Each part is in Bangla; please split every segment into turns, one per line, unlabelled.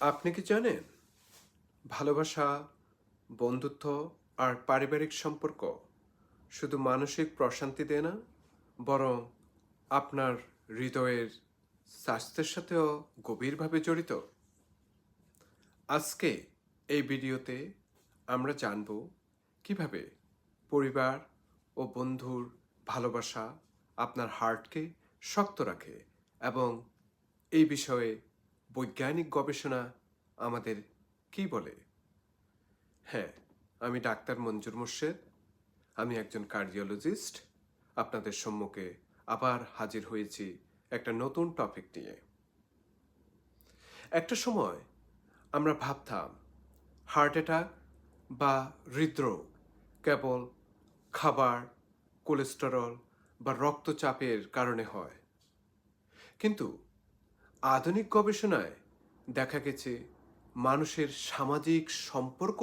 আপনি কি জানেন ভালোবাসা, বন্ধুত্ব আর পারিবারিক সম্পর্ক শুধু মানসিক প্রশান্তি দেয় না, বরং আপনার হৃদয়ের স্বাস্থ্যের সাথেও গভীরভাবে জড়িত? আজকে এই ভিডিওতে আমরা জানব কীভাবে পরিবার ও বন্ধুর ভালোবাসা আপনার হার্টকে শক্ত রাখে এবং এই বিষয়ে বৈজ্ঞানিক গবেষণা আমাদের কি বলে? হ্যাঁ আমি ডাক্তার মঞ্জুর মোর্শেদ, আমি একজন কার্ডিওলজিস্ট। আপনাদের সম্মুখে আবার হাজির হয়েছি একটা নতুন টপিক নিয়ে। একটা সময় আমরা ভাবতাম, হার্ট অ্যাটাক বা হৃদরোগ কেবল খাবার, কোলেস্টেরল বা রক্তচাপের কারণে হয়। কিন্তু আধুনিক গবেষণায় দেখা গেছে, মানুষের সামাজিক সম্পর্ক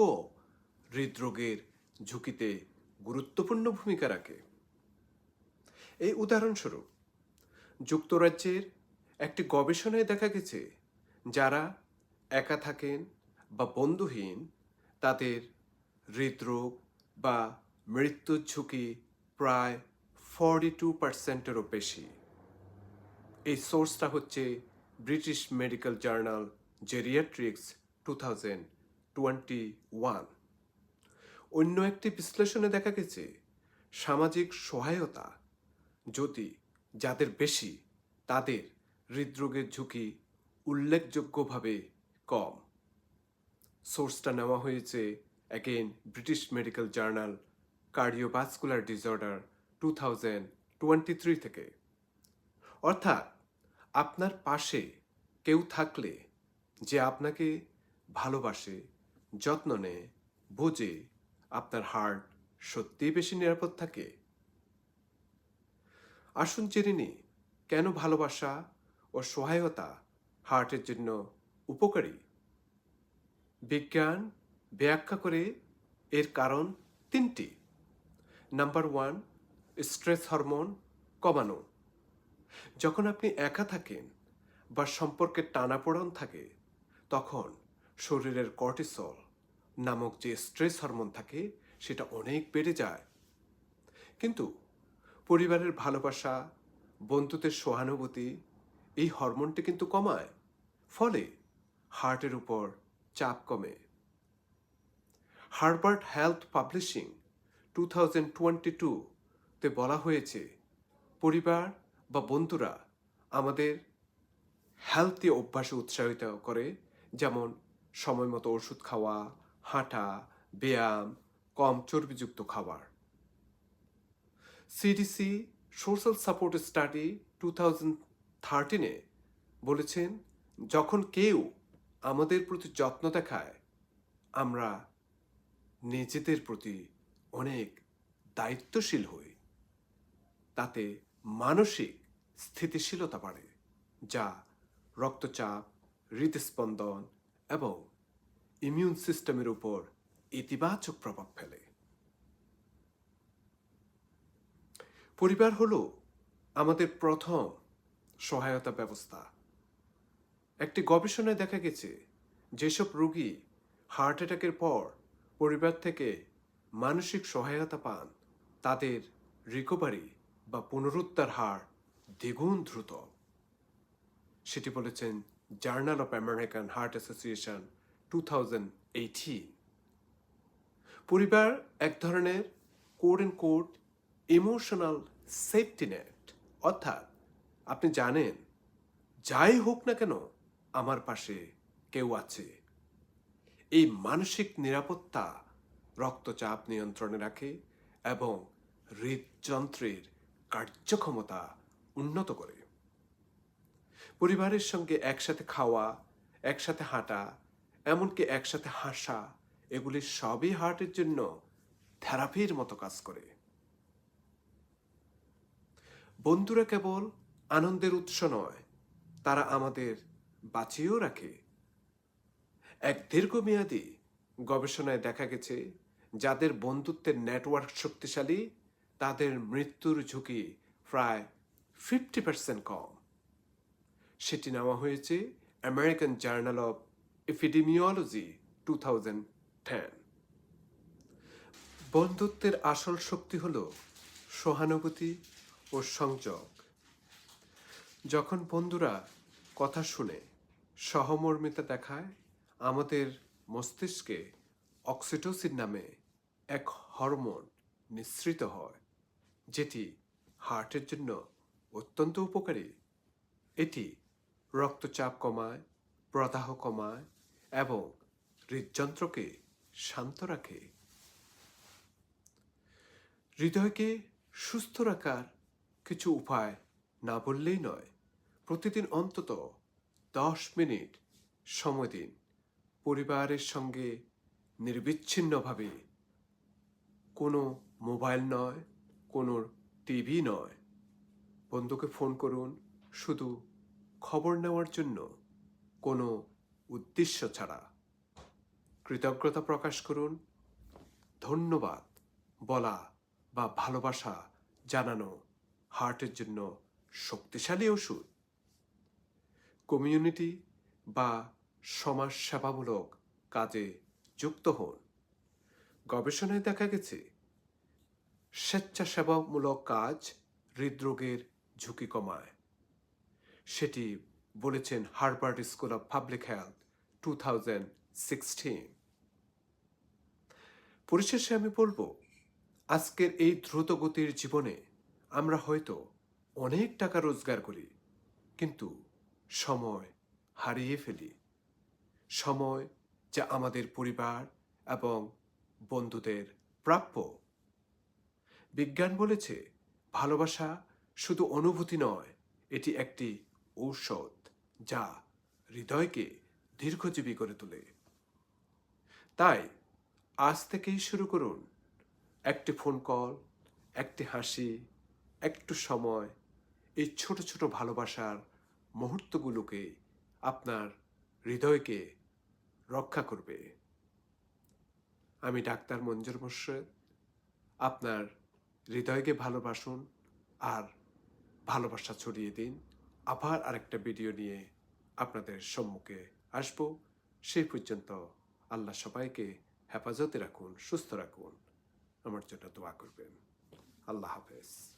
হৃদরোগের ঝুঁকিতে গুরুত্বপূর্ণ ভূমিকা রাখে। এই উদাহরণস্বরূপ, যুক্তরাজ্যের একটি গবেষণায় দেখা গেছে, যারা একা থাকেন বা বন্ধুহীন, তাদের হৃদরোগ বা মৃত্যুর ঝুঁকি প্রায় ফর্টি টু পার্সেন্টেরও বেশি। এই সোর্সটা হচ্ছে British medical journal geriatrics two thousand twenty one অন্য একটি বিশ্লেষণে দেখা গেছে, সামাজিক সহায়তা যদি যাদের বেশি, তাদের হৃদরোগের ঝুঁকি উল্লেখযোগ্যভাবে কম। সোর্সটা নেওয়া হয়েছে again British medical journal cardiovascular disorder two thousand twenty three থেকে। অর্থাৎ আপনার পাশে কেউ থাকলে যে আপনাকে ভালোবাসে, যত্ন নেয়, বোঝে, আপনার হার্ট সত্যিই বেশি নিরাপদ থাকে? আসুন জেনে কেন ভালোবাসা ও সহায়তা হার্টের জন্য উপকারী? বিজ্ঞান ব্যাখ্যা করে এর কারণ তিনটি। নাম্বার ওয়ান, স্ট্রেস হরমোন কমানো। যখন আপনি একা থাকেন বা সম্পর্কের টানাপোড়ন থাকে, তখন শরীরের কর্টিসল নামক যে স্ট্রেস হরমোন থাকে, সেটা অনেক বেড়ে যায়। কিন্তু পরিবারের ভালোবাসা বন্ধুদের সহানুভূতি, এই হরমোনটি কিন্তু কমায়, ফলে হার্টের উপর চাপ কমে। Harvard health publishing two thousand twenty টুতে বলা হয়েছে, পরিবার বা বন্ধুরা আমাদের হেলথি অভ্যাসে উৎসাহিত করে, যেমন সময় মতো ওষুধ খাওয়া, হাঁটা, ব্যায়াম, কম চর্বিযুক্ত খাবার। CDC social support study two thousand থার্টিনে বলেছেন, যখন কেউ আমাদের প্রতি যত্ন দেখায়, আমরা নিজেদের প্রতি অনেক দায়িত্বশীল হই। তাতে মানসিক স্থিতিশীলতা বাড়ে, যা রক্তচাপ, হৃদস্পন্দন এবং ইমিউন সিস্টেমের উপর ইতিবাচক প্রভাব ফেলে। পরিবার হল আমাদের প্রথম সহায়তা ব্যবস্থা। একটি গবেষণায় দেখা গেছে, যেসব রোগী হার্ট অ্যাটাকের পর পরিবার থেকে মানসিক সহায়তা পান, তাদের রিকভারি বা পুনরুদ্ধার হার দ্বিগুণ দ্রুত। সেটি বলেছেন journal of American heart association two পরিবার এক ধরনের code and code emotional safety net অর্থাৎ আপনি জানেন, যাই হোক না কেন আমার পাশে কেউ আছে। এই মানসিক নিরাপত্তা রক্তচাপ নিয়ন্ত্রণে রাখে এবং হৃদযন্ত্রের কার্যক্ষমতা উন্নত করে। পরিবারের সঙ্গে একসাথে খাওয়া, একসাথে হাঁটা, এমনকি একসাথে হাসা, এগুলি সবই হার্টের জন্য থেরাপির মতো কাজ করে। বন্ধুরা কেবল আনন্দের উৎস নয়, তারা আমাদের বাঁচিয়েও রাখে। এক দীর্ঘমেয়াদী গবেষণায় দেখা গেছে, যাদের বন্ধুত্বের নেটওয়ার্ক শক্তিশালী তাদের মৃত্যুর ঝুঁকি প্রায় ফিফটি পার্সেন্ট কম। সেটি নেওয়া হয়েছে American journal of epidemiology two thousand ten. বন্ধুত্বের আসল শক্তি হল সহানুভূতি ও সংযোগ। যখন বন্ধুরা কথা শুনে সহমর্মিতা দেখায়, আমাদের মস্তিষ্কে অক্সিটোসিন নামে এক হরমোন নিঃসৃত হয়। যেটি হার্টের জন্য অত্যন্ত উপকারী। এটি রক্তচাপ কমায়, প্রদাহ কমায় এবং হৃদযন্ত্রকে শান্ত রাখে। হৃদয়কে সুস্থ রাখার কিছু উপায় না বললেই নয়। প্রতিদিন অন্তত দশ মিনিট সময় দিন পরিবারের সঙ্গে নির্বিচ্ছিন্নভাবে। কোনো মোবাইল নয় কোনো টিভি নয়। বন্ধুকে ফোন করুন, শুধু খবর নেওয়ার জন্য কোনো উদ্দেশ্য ছাড়া। কৃতজ্ঞতা প্রকাশ করুন, ধন্যবাদ বলা বা ভালোবাসা জানানো হার্টের জন্য শক্তিশালী ওষুধ। কমিউনিটি বা সমাজ সেবামূলক কাজে যুক্ত হন। গবেষণায় দেখা গেছে স্বেচ্ছাসেবামূলক কাজ হৃদরোগের ঝুঁকি কমায়। সেটি বলেছেন Harvard school of public health two thousand sixteen. পরিশেষে আমি বলব, আজকের এই দ্রুতগতির জীবনে আমরা হয়তো অনেক টাকা রোজগার করি, কিন্তু সময় হারিয়ে ফেলি। সময় যা আমাদের পরিবার এবং বন্ধুদের প্রাপ্য বিজ্ঞান বলেছে, ভালোবাসা শুধু অনুভূতি নয়, এটি একটি ঔষধ যা হৃদয়কে দীর্ঘজীবী করে তোলে। তাই, আজ থেকেই শুরু করুন। একটি ফোন কল একটি হাসি, একটু সময়, এই ছোট ছোট ভালোবাসার মুহূর্তগুলোকে আপনার হৃদয়কে রক্ষা করবে। আমি ডাক্তার মঞ্জুর মোর্শেদ, আপনার হৃদয়কে ভালোবাসুন আর ভালোবাসা ছড়িয়ে দিন। আবার আরেকটা ভিডিও নিয়ে আপনাদের সম্মুখে আসব। সেই পর্যন্ত আল্লাহ সবাইকে হেফাজতে রাখুন, সুস্থ রাখুন। আমার জন্য দোয়া করবেন। আল্লাহ হাফেজ।